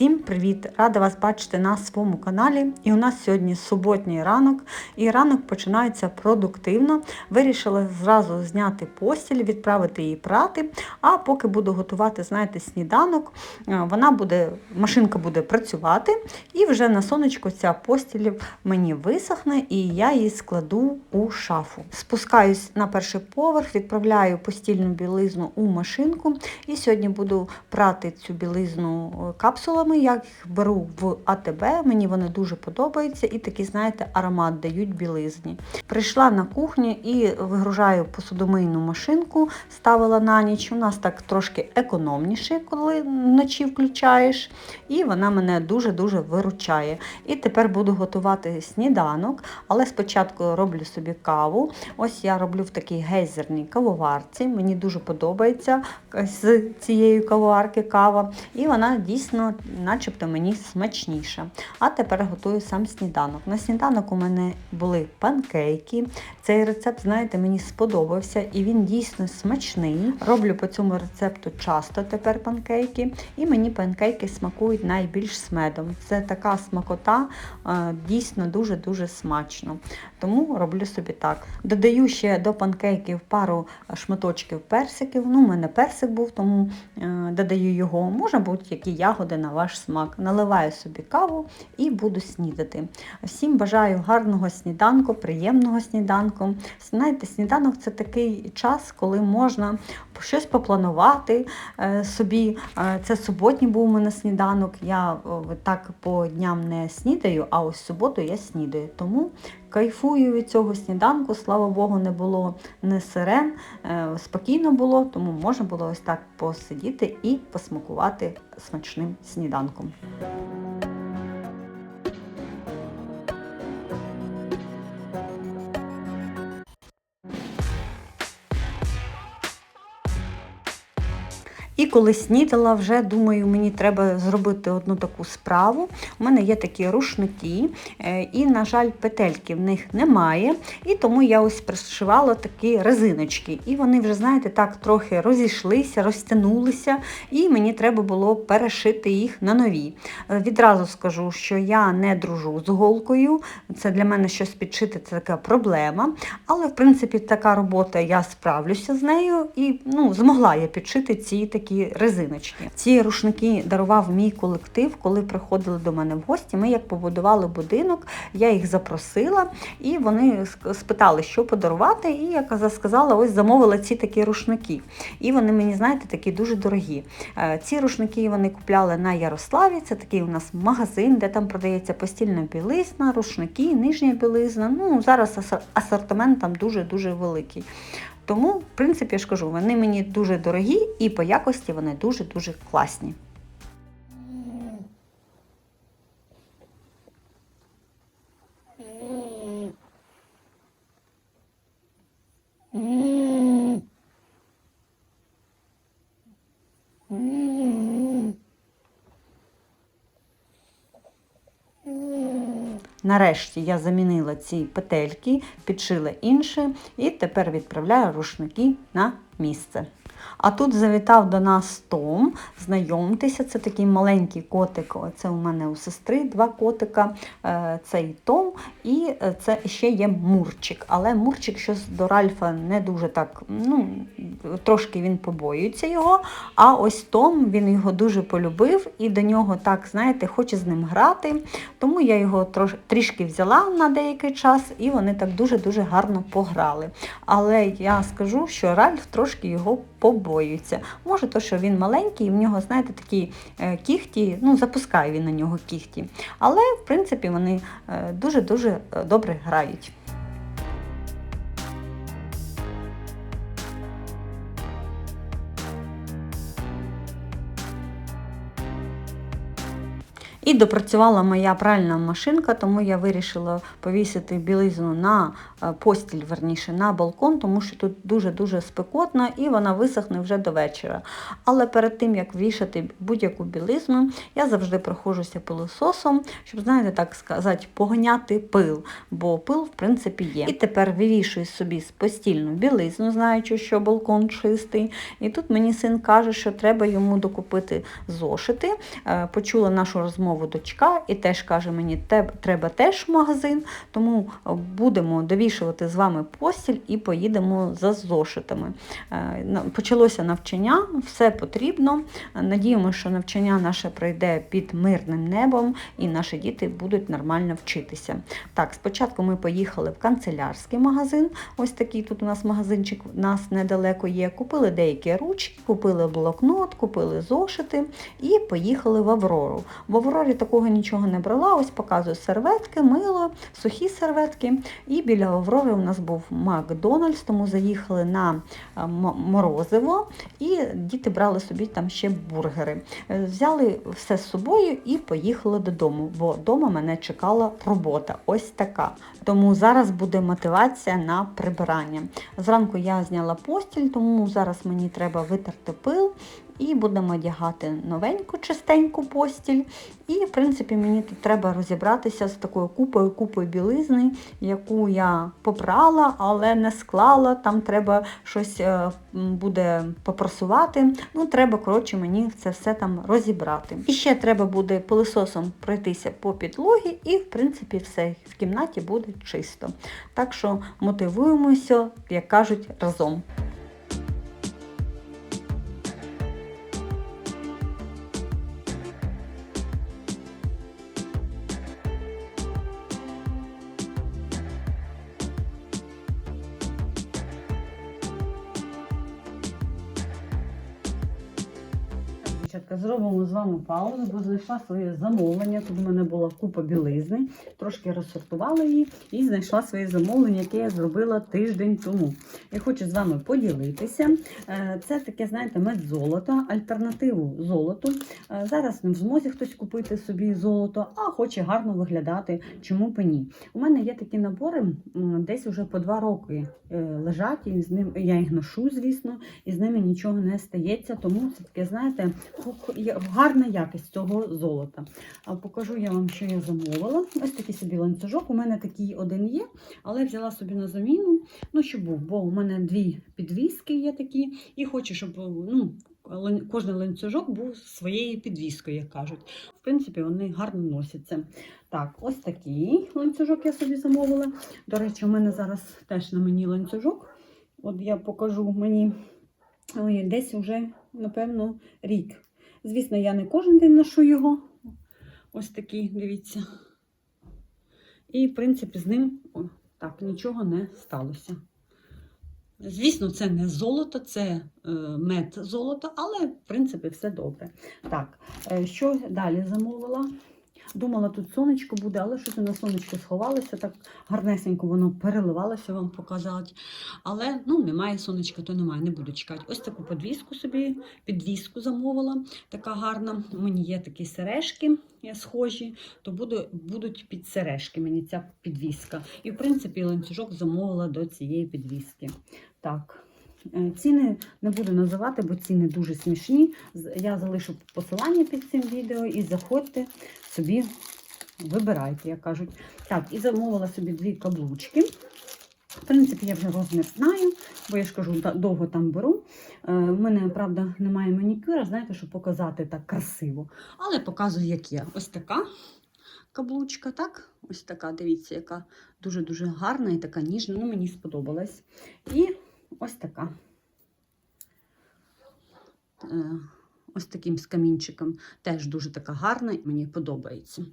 Всім привіт! Рада вас бачити на своєму каналі. І у нас сьогодні суботній ранок, і ранок починається продуктивно. Вирішила зразу зняти постіль, відправити її прати. А поки буду готувати, знаєте, сніданок, е, вона буде, машинка буде працювати, і вже на сонечко ця постіль мені висохне, і я її складу у шафу. Спускаюсь на перший поверх, відправляю постільну білизну у машинку. І сьогодні буду прати цю білизну е, капсулами. Я їх беру в АТБ, мені вони дуже подобаються і такий, знаєте, аромат дають білизні. Прийшла на кухню і вигружаю посудомийну машинку, ставила на ніч. У нас так трошки економніше, коли вночі включаєш. І вона мене дуже-дуже виручає. І тепер буду готувати сніданок, але спочатку роблю собі каву. Ось я роблю в такій гейзерній кавоварці. Мені дуже подобається з цієї кавоварки кава. І вона дійсно, начебто, мені смачніша. А тепер готую сам сніданок. На сніданок у мене були панкейки. Цей рецепт, знаєте, мені сподобався і він дійсно смачний. Роблю по цьому рецепту часто тепер панкейки. І мені панкейки смакують найбільш з медом. Це така смакота, е, дійсно дуже-дуже смачно. Тому роблю собі так. Додаю ще до панкейків пару шматочків персиків. Ну, у мене персик був, тому е, додаю його. Можна будь-які ягоди на ваш смак. Наливаю собі каву і буду снідати. Всім бажаю гарного сніданку, приємного сніданку. Знаєте, сніданок це такий час, коли можна щось попланувати е, собі. Е, це суботній був у мене сніданок. Я так по дням не снідаю, а ось суботу я снідаю. Тому кайфую від цього сніданку, слава Богу, не було не сирен, е, спокійно було, тому можна було ось так посидіти і посмакувати смачним сніданком. Коли снідала, вже думаю, мені треба зробити одну таку справу. У мене є такі рушники, е, і, на жаль, петельки в них немає. І тому я ось пришивала такі резиночки. І вони вже, знаєте, так трохи розійшлися, розтягнулися, і мені треба було перешити їх на нові. Е, відразу скажу, що я не дружу з голкою. Це для мене щось підшити, це така проблема. Але, в принципі, така робота, я справлюся з нею і ну, змогла я підшити ці такі резиночки. Ці рушники дарував мій колектив, коли приходили до мене в гості. Ми як побудували будинок, я їх запросила, і вони спитали, що подарувати. І я сказала, ось замовила ці такі рушники. І вони мені, знаєте, такі дуже дорогі. Е, ці рушники вони купляли на Ярославі. Це такий у нас магазин, де там продається постільна білизна, рушники, нижня білизна. Ну, Зараз асортимент там дуже-дуже великий. Тому, в принципі, я ж кажу, вони мені дуже дорогі і по якості вони дуже-дуже класні. Нарешті я замінила ці петельки, підшила інше і тепер відправляю рушники на місце. А тут завітав до нас Том, знайомтеся, це такий маленький котик. Це у мене у сестри два котика, е, цей Том, і е, це ще є Мурчик. Але Мурчик щось до Ральфа не дуже так, ну, трошки він побоюється його. А ось Том, він його дуже полюбив і до нього так, знаєте, хоче з ним грати. Тому я його трош, трішки взяла на деякий час, і вони так дуже-дуже гарно пограли. Але я скажу, що Ральф трошки його побоюється. Може, то, що він маленький, і в нього, знаєте, такі е, кіхті, ну, запускає він на нього кіхті. Але, в принципі, вони е, дуже-дуже е, добре грають. І допрацювала моя пральна машинка, тому я вирішила повісити білизну на е, постіль, верніше, на балкон, тому що тут дуже-дуже спекотно і вона висохне вже до вечора. Але перед тим, як вішати будь-яку білизну, я завжди проходжуся пилососом, щоб, знаєте, так сказати, поганяти пил, бо пил, в принципі, є. І тепер вивішую собі постільну білизну, знаючи, що балкон чистий. І тут мені син каже, що треба йому докупити зошити. Е, Почула нашу розмову дочка і теж каже мені, треба теж магазин, тому е, будемо довішувати з вами постіль і поїдемо за зошитами. Е, Почалося навчання, все потрібно. Надіємося, що навчання наше пройде під мирним небом і наші діти будуть нормально вчитися. Так, спочатку ми поїхали в канцелярський магазин. Ось такий тут у нас магазинчик у нас недалеко є. Купили деякі ручки, купили блокнот, купили зошити і поїхали в Аврору. В Аврорі такого нічого не брала. Ось показую серветки, мило, сухі серветки. І біля Аврори у нас був Макдональдс, тому заїхали на морозиво, і діти брали собі там ще бургери. Е, Взяли все з собою і поїхали додому, бо вдома мене чекала робота. Ось така. Тому зараз буде мотивація на прибирання. Зранку я зняла постіль, тому зараз мені треба витерти пил. І будемо одягати новеньку чистеньку постіль. І, в принципі, мені тут треба розібратися з такою купою купою білизни, яку я попрала, але не склала. Там треба щось е, буде попрасувати. Ну, треба, коротше, мені це все там розібрати. І ще треба буде пилососом пройтися по підлогі, і, в принципі, все в кімнаті буде чисто. Так що мотивуємося, як кажуть, разом. Дівчатка, зробимо з вами паузу, бо знайшла своє замовлення. Тут у мене була купа білизни, трошки розсортувала її і знайшла своє замовлення, яке я зробила тиждень тому. Я хочу з вами поділитися. Е, Це таке, знаєте, медзолото, альтернативу золоту. Е, Зараз не в змозі хтось купити собі золото, а хоче гарно виглядати. Чому б ні? У мене є такі набори, десь уже по два роки е, лежать, і з ним я їх ношу, звісно, і з ними нічого не стається. Тому це таке, знаєте, гарна якість цього золота. Покажу я вам, що я замовила. Ось такий собі ланцюжок. У мене такий один є, але взяла собі на заміну. Ну, щоб був, бо у мене дві підвіски є такі, і хочу, щоб ну, кожен ланцюжок був своєю підвіскою, як кажуть. В принципі, вони гарно носяться. Так, ось такий ланцюжок я собі замовила. До речі, у мене зараз теж на мені ланцюжок. От я покажу мені ой, десь вже, напевно, рік. Звісно, я не кожен день ношу його. Ось такий, дивіться. І, в принципі, з ним о, так, нічого не сталося. Звісно, це не золото, це е, мед золото, але, в принципі, все добре. Так, е, що далі замовила? Думала, тут сонечко буде, але щось на сонечко сховалося, так гарнесенько воно переливалося вам показати. Але ну, немає сонечка, то немає, не буду чекати. Ось таку подвіску собі, підвіску замовила, така гарна. У мені є такі сережки е, схожі, то буду, будуть під сережки мені ця підвіска. І, в принципі, ланцюжок замовила до цієї підвіски. Так. Е, Ціни не буду називати, бо ціни дуже смішні. Я залишу посилання під цим відео і заходьте собі, вибирайте, як кажуть. Так, і замовила собі дві каблучки. В принципі, я вже розмір знаю, бо я ж кажу, довго там беру. Е, У мене, правда, немає манікюра, знаєте, щоб показати так красиво. Але показую, як є. Ось така каблучка, так? Ось така, дивіться, яка дуже-дуже гарна і така ніжна. Ну, мені сподобалась. І ось така. Е, Ось таким з камінчиком. Теж дуже така гарна і мені подобається.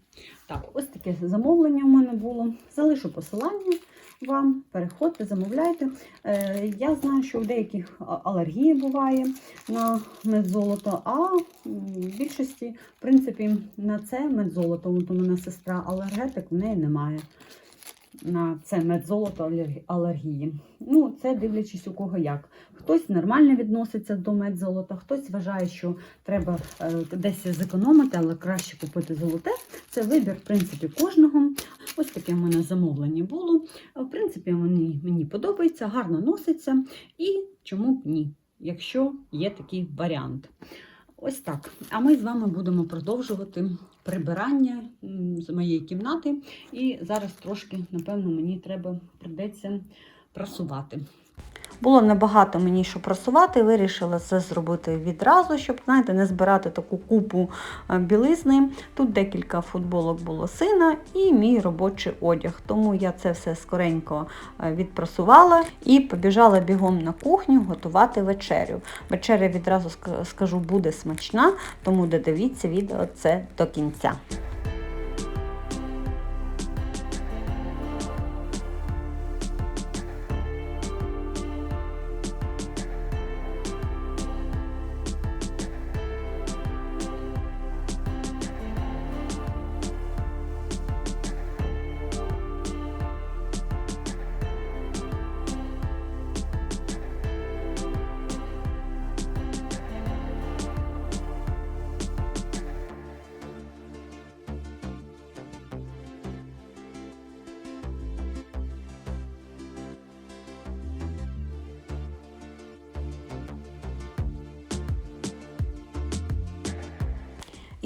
Так, ось таке замовлення у мене було. Залишу посилання вам. Переходьте, замовляйте. Е, я знаю, що у деяких а- алергія буває на медзолото, а в більшості, в принципі, на це медзолото. От у мене сестра алергетик, в неї немає. На це медзолото алергії. Ну, це дивлячись у кого як. Хтось нормально відноситься до медзолота, хтось вважає, що треба е, десь зекономити, але краще купити золоте. Це вибір, в принципі, кожного. Ось таке в мене замовлення було. В принципі, мені, мені подобається, гарно носиться. І чому б ні, якщо є такий варіант. Ось так. А ми з вами будемо продовжувати прибирання з моєї кімнати. І зараз трошки, напевно, мені треба придеться прасувати. Було небагато мені що просувати, вирішила це зробити відразу, щоб знаєте, не збирати таку купу е, білизни. Тут декілька футболок було сина і мій робочий одяг. Тому я це все скоренько е, відпрасувала і побіжала бігом на кухню готувати вечерю. Вечеря відразу скажу буде смачна, тому додивіться відео це до кінця.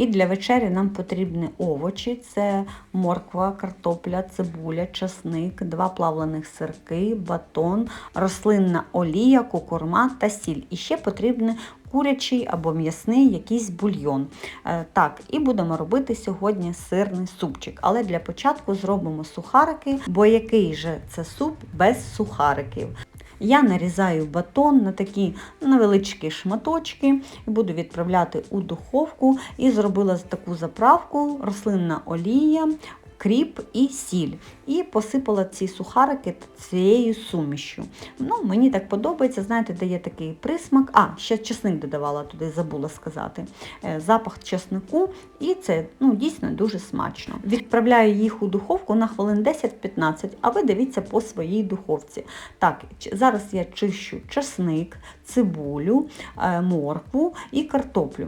І для вечері нам потрібні овочі: це морква, картопля, цибуля, часник, два плавлених сирки, батон, рослинна олія, кукурма та сіль. І ще потрібний курячий або м'ясний якийсь бульйон. Е, Так, і будемо робити сьогодні сирний супчик. Але для початку зробимо сухарики, бо який же це суп без сухариків. Я нарізаю батон на такі невеличкі шматочки і буду відправляти у духовку. І зробила таку заправку: рослинна олія, кріп і сіль. І посипала ці сухарики цією сумішю. Ну, мені так подобається, знаєте, дає такий присмак. А, ще чесник додавала туди, забула сказати. Е, Запах чеснику, і це ну, дійсно дуже смачно. Відправляю їх у духовку на хвилин 10-15, а ви дивіться по своїй духовці. Так, зараз я чищу чесник, цибулю, е, моркву і картоплю.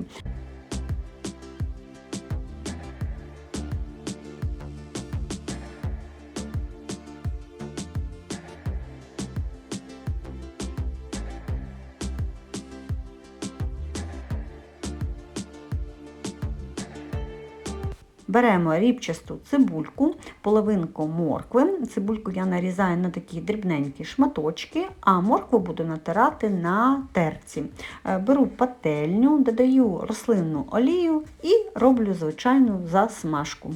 Беремо рібчасту цибульку, половинку моркви. Цибульку я нарізаю на такі дрібненькі шматочки, а моркву буду натирати на терці. Е, Беру пательню, додаю рослинну олію і роблю звичайну засмажку.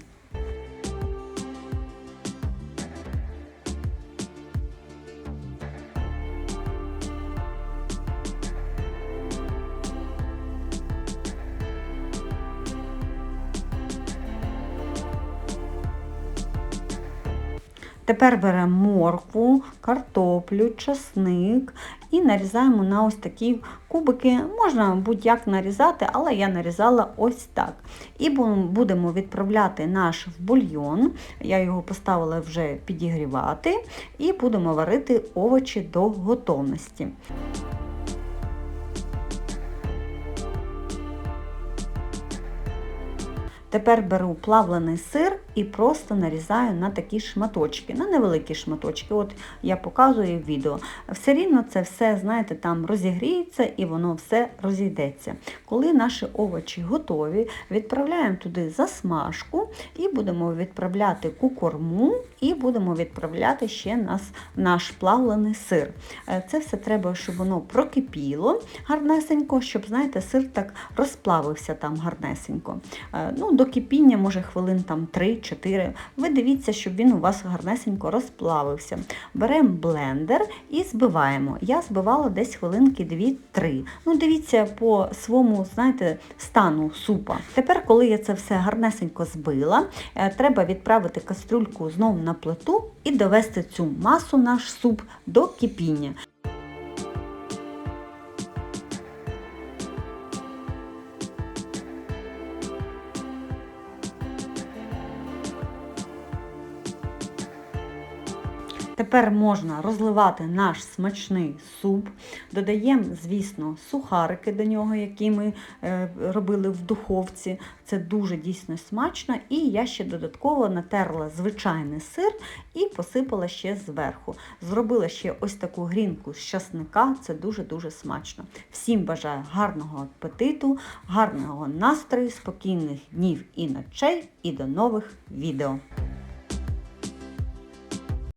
Тепер беремо моркву, картоплю, часник і нарізаємо на ось такі кубики. Можна будь-як нарізати, але я нарізала ось так. І будемо відправляти наш в бульйон. Я його поставила вже підігрівати, і будемо варити овочі до готовності. Тепер беру плавлений сир і просто нарізаю на такі шматочки, на невеликі шматочки. От я показую в відео. Все рівно це все, знаєте, там розігріється і воно все розійдеться. Коли наші овочі готові, відправляємо туди засмажку і будемо відправляти кукорму, і будемо відправляти ще нас, наш плавлений сир. Е, Це все треба, щоб воно прокипіло гарнесенько, щоб, знаєте, сир так розплавився там гарнесенько. Е, Ну, до кипіння, може, хвилин там 3-4. Ви дивіться, щоб він у вас гарнесенько розплавився. Беремо блендер і збиваємо. Я збивала десь хвилинки 2-3. Ну, дивіться по своєму, знаєте, стану супа. Тепер, коли я це все гарнесенько збила, е, треба відправити кастрюльку знову на плиту і довести цю масу, наш суп, до кипіння. Тепер можна розливати наш смачний суп. Додаємо, звісно, сухарики до нього, які ми е, робили в духовці. Це дуже дійсно смачно. І я ще додатково натерла звичайний сир і посипала ще зверху. Зробила ще ось таку грінку з часника. Це дуже-дуже смачно. Всім бажаю гарного апетиту, гарного настрою, спокійних днів і ночей, і до нових відео.